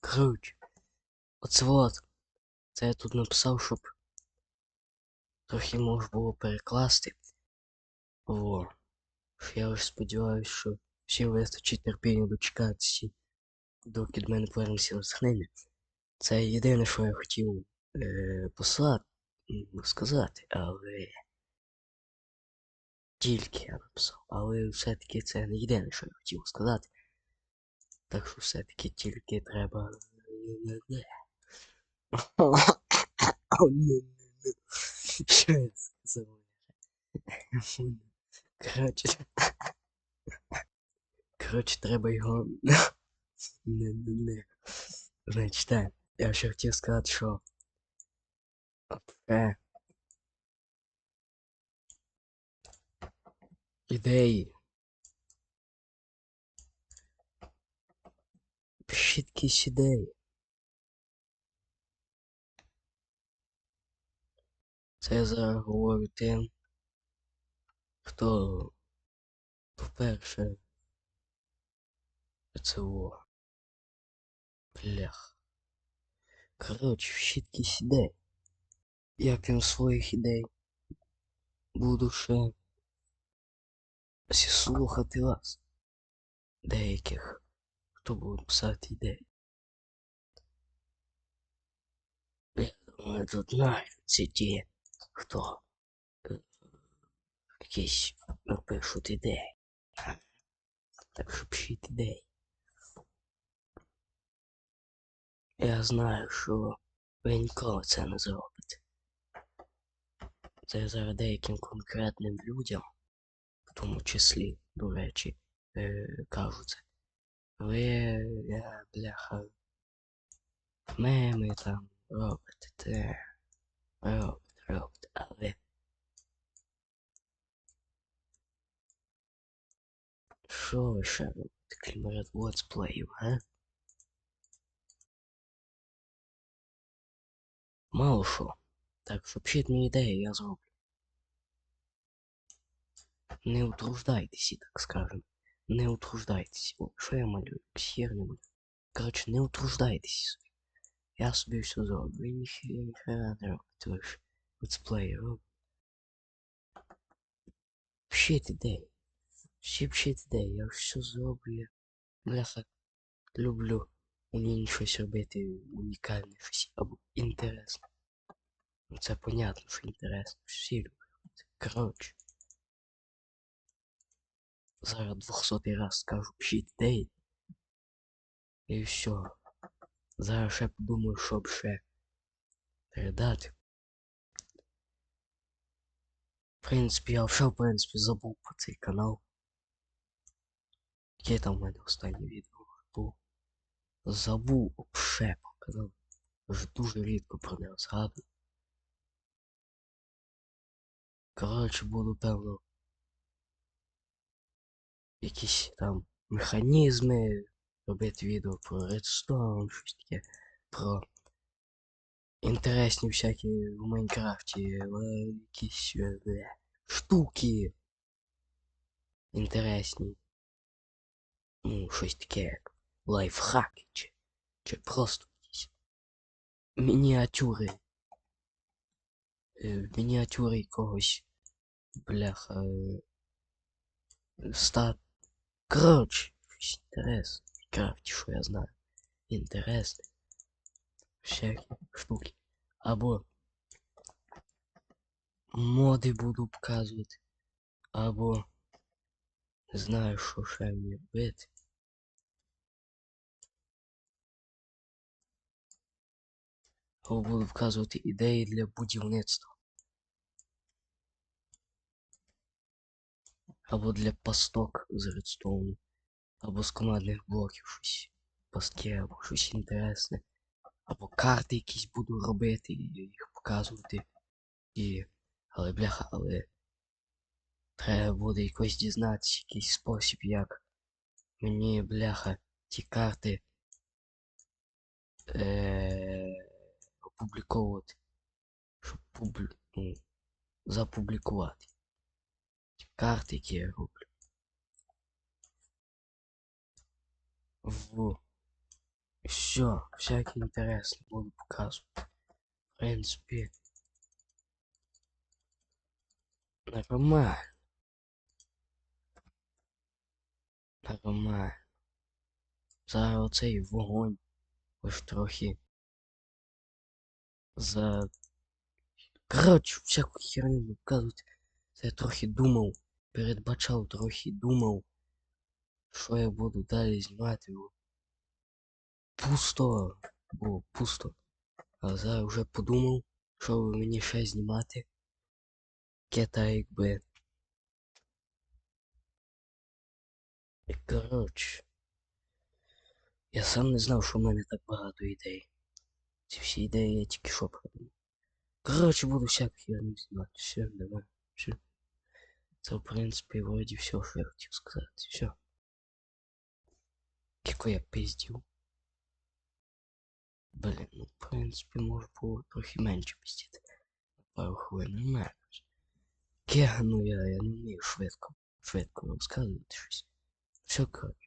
Коротше, оце от. Це я тут написав, щоб трохи можна було перекласти. Во. Я лише сподіваюся, що всім вистачить терпіння дочекатися, доки до мене повернеться натхнення. Це єдине, що я хотів е, послати, сказати, але тільки я написав. Але все-таки це не єдине, що я хотів сказати. Так що все-таки тільки треба. Що я сказав? Коротше. Коротше, треба його. Не-не-не. Значить, так. Я ще хотів сказати, що. Е. Ідеї. Пишіть якісь ідеї. Це зараз тим, хто, по-перше, це о. Блях. Коротше, пишіть якісь ідеї. Я крім своїх ідей буду ще всі слухати вас. Деяких, хто буде писати ідеї. Я думаю, тут знають ті, хто якісь напишуть ідеї. Так що пишіть ідеї. Я знаю, що ви ніколи це не зробите. Це зараз деяким конкретним людям, тому числі, до речі, е, кажу це. Ви, я, бляха, меми там робите, те, робите, робите, але що ви ще робите, крім летсплеїв, га? Мало що. Так що пишіть мені ідеї, я зроблю. Не утруждайтеся, так скажем. Не утруждайтеся. О, що я малюю? Хер не малюю. Коротше, не утруждайтеся. Я собі все зроблю. Ви ніхера, ніхера не робите. Ви ж летсплеї робите. Пишіть ідеї. Всі пишіть ідеї. Я все зроблю. Бляха, люблю. Мені щось робити унікальне, щось або інтересне. Це понятно, що інтересно. Всі люблять. Коротше. Зараз 200 раз скажу пишіть ідеї. І все. Зараз ще подумаю, що б ще передати. В принципі, я вже, в принципі, забув про цей канал. Яке там в мене останнє відео було. Забув вообще про канал. Вже дуже рідко про нього згадую. Коротше, буду певно. Якісь там механізми робити відео про редстоун, щось таке. Про інтересні всякі в Майнкрафті е, якісь е, бля, штуки. Інтересні. Ну, щось таке як лайфхаки чи, чи просто якісь мініатюри. Е, мініатюри якогось бляха. е, Ста. Коротше, щось інтересне. Крафті, я знаю. Інтересне. Всякі штуки. Або моди буду показувати. Або знаю, що ще мені робити. Або буду вказувати ідеї для будівництва. Або для пасток з редстоуну. Або з командних блоків щось. Пастки або щось інтересне. Або карти якісь буду робити і їх показувати. І... Але бляха, але треба буде якось дізнатися, якийсь спосіб, як мені, бляха, ті карти е- опубліковувати. Щоб публі... ну, запублікувати. Ті карти, які я роблю. в все, всяке інтересне буду показувати. В принципі, нормально. Нормально. Зараз оцей вогонь ось трохи за. Коротше, всяку херню показувати. Це я трохи думав, передбачав, трохи думав, що я буду далі знімати. Пусто, було пусто. А зараз вже подумав, що би мені ще знімати. Кета якби. Коротше. Я сам не знав, що в мене так багато ідей. Ці всі ідеї я тільки що придумав. Коротше, буду всяку херню знімати. Все, давай. Все. Це, в принципі, вроді все, що я хотів сказати. Все. Кіко я пиздів. Блін, ну, в принципі, може було трохи менше пиздіти. Пару хвилин нормально. Кегану я, я не вмію швидко. Швидко розказувати щось. Все, коротше.